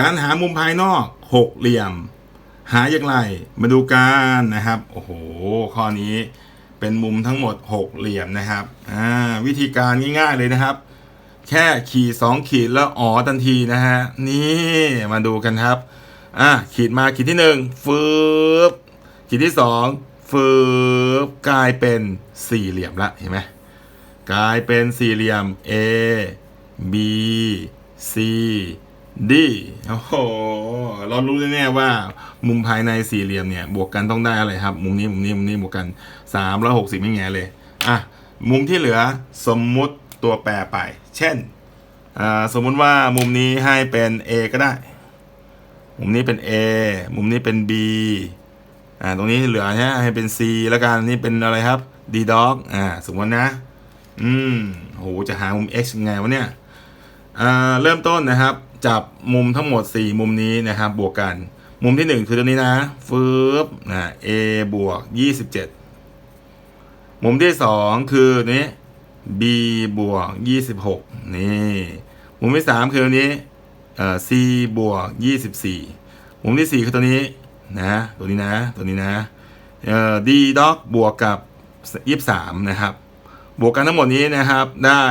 การหามุมภายนอกหกเหลี่ยม หาอย่างไร มาดูกันนะครับ โอ้โห ข้อนี้เป็นมุมทั้งหมดหกเหลี่ยมนะครับ อ่า วิธีการง่ายๆเลยนะครับ แค่ขีดสองขีดแล้วอ๋อทันทีนะฮะ นี่มาดูกันครับ อะขีดมาขีดที่หนึ่งฟืบขีดที่สองฟืบกลายเป็นสี่เหลี่ยมละเห็นไหมกลายเป็นสี่เหลี่ยม A B C D โอ้โหเรารู้แน่ๆว่า มุมภายในสี่เหลี่ยมเนี่ย บวกกันต้องได้อะไรครับ มุมนี้มุมนี้มุมนี้บวกกัน360ไม่แง่เลย อะ มุมที่เหลือสมมุติตัวแปรไป เช่นอ่าสมมุติว่ามุมนี้ให้เป็น A ก็ได้ มุมนี้เป็น A มุมนี้เป็น B อ่าตรงนี้เหลือเนี่ให้เป็น C แล้วกันนี่เป็นอะไรครับ D dog อ่าสมมตินะ อืมโหจะหามุม x ไงวะเนี่ยอ่าเริ่มต้นนะครับ จับมุมทั้งหมด 4 มุมนี้นะครับ บวกกัน มุมที่ 1 คือตัวนี้นะฟืบนะ a บวก 27 มุมที่ 2 คือตัวนี้ b บวก 26 นี่ มุมที่ 3 คือตัวนี้เอ่อ c บวก 24 มุมที่ 4 คือตัวนี้นะ ตัวนี้นะ ตัวนี้นะเอ่อ d dog บวกกับ 23 นะครับ บวกกันทั้งหมดนี้นะครับ ได้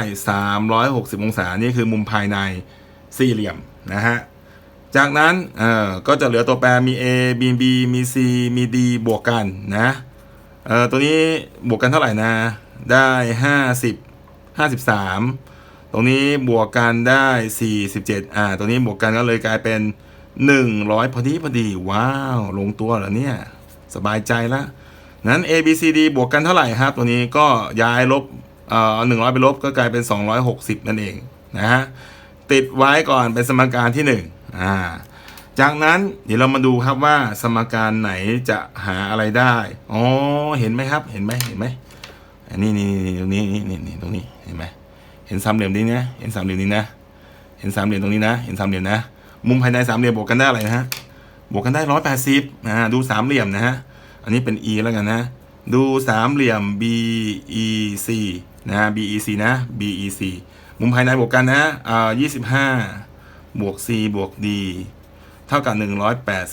360 องศา นี่คือมุมภายใน สี่เหลี่ยมนะฮะจากนั้นเอ่อก็จะเหลือตัวแปรมี A มี B มี C มี D บวกกันนะเอ่อตัวนี้บวกกันเท่าไหร่นะ ได้ 50 53 ตรงนี้บวกกันได้ 47อ่าตัวนี้บวกกันก็เลยกลายเป็น 100 พอดีพอดี ว้าว ลงตัวเหรอเนี่ย สบายใจแล้วนั้น A B C D บวกกันเท่าไหร่ครับ ตัวนี้ก็ย้ายลบเอ่อหนึ่งร้อยไปลบก็กลายเป็น 260 นั่นเองนะฮะ ติดไว้ก่อนเป็นสมการที่1อ่าจากนั้นเดี๋ยวเรามาดูครับว่าสมการไหนจะหาอะไรได้อ๋อเห็นไหมครับ เห็นไหมเห็นไหมอันนี้นี่นี่ตรงนี้นี่นี่นี่ตรงนี้เห็นไหมเห็นสามเหลี่ยมนี้นะเห็นสามเหลี่ยมนี้นะ เห็นสามเหลี่ยมตรงนี้นะ เห็นสามเหลี่ยมนะ มุมภายในสามเหลี่ยมบวกกันได้อะไรนะฮะบวกกันได้ร้อยแปดสิบอ่าดูสามเหลี่ยมนะฮะอันนี้เป็น e แล้วกันนะ ดูสามเหลี่ยม BEC นะ BEC นะ BEC มุมภายในบวกกันนะอ่า25บวก C บวก D เท่ากับ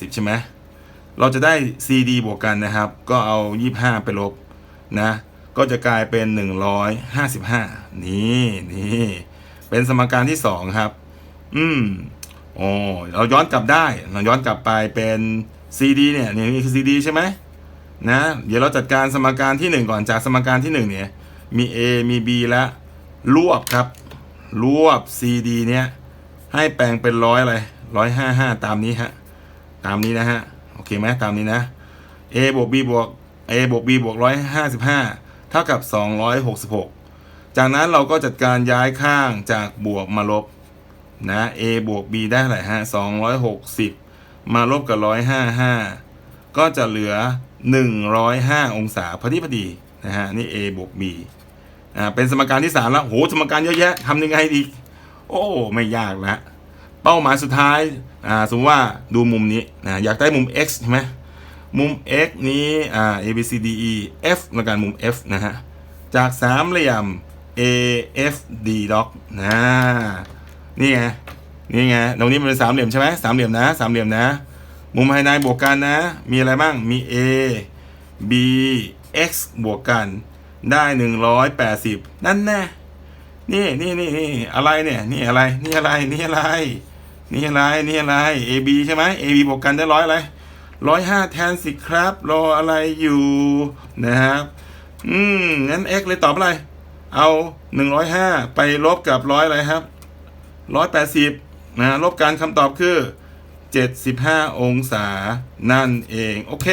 180 ใช่ไหมเราจะได้ CD บวกกันนะครับ ก็เอา 25 ไปลบนะ ก็จะกลายเป็น 155 นี่นี่เป็นสมการที่ 2 ครับ อืมโอ้เราย้อนกลับได้ เราย้อนกลับไปเป็น CD เนี่ยนี่นี่คือ CD ใช่ไหมนะ เดี๋ยวเราจัดการสมการที่ 1 ก่อนจากสมการที่ 1 เนี่ย มี A มี B และรวบครับ รวบ CD เนี่ยให้แปลงเป็นร้อยอะไรร้อยห้าห้าตามนี้ฮะตามนี้นะฮะโอเคไหมตามนี้นะ A บวก B บวก A บวก B บวกร้อยห้าสิบห้าเท่ากับสองร้อยหกสิบหกจากนั้นเราก็จัดการย้ายข้างจากบวกมาลบนะ A บวก B ได้เท่าไหร่ฮะสองร้อยหกสิบมาลบกับร้อยห้าห้าก็จะเหลือหนึ่งร้อยห้าองศาพอดีพอดีนะฮะนี่ A บวก B อ่าเป็นสมการที่สามแล้วโหสมการเยอะแยะทำยังไงดีโอ้ไม่ยากละเป้าหมายสุดท้ายอ่าสมมติว่าดูมุมนี้นะอยากได้มุม x ใช่ไหมมุม x นี้อ่า a b c d e f แล้วกันมุม f นะฮะจากสามเหลี่ยม a f d dot นะนี่ไงนี่ไงตรงนี้มันเป็นสามเหลี่ยมใช่ไหมสามเหลี่ยมนะสามเหลี่ยมนะ มุมภายในบวกกันนะ มีอะไรบ้างมี a b x บวกกัน ได้หนึ่งร้อยแปดสิบนั่นแน่นี่นี่นี่นี่อะไรเนี่ย นี่อะไร นี่อะไร นี่อะไร นี่อะไร นี่อะไร A B ใช่ไหม A B บวกกันได้ร้อยอะไรร้อยห้าแทนสิครับ รออะไรอยู่นะครับ อืม งั้น x เลยตอบอะไร เอาหนึ่งร้อยห้าไปลบกับร้อยอะไรครับร้อยแปดสิบนะลบกันคำตอบคือเจ็ดสิบห้าองศานั่นเอง โอเค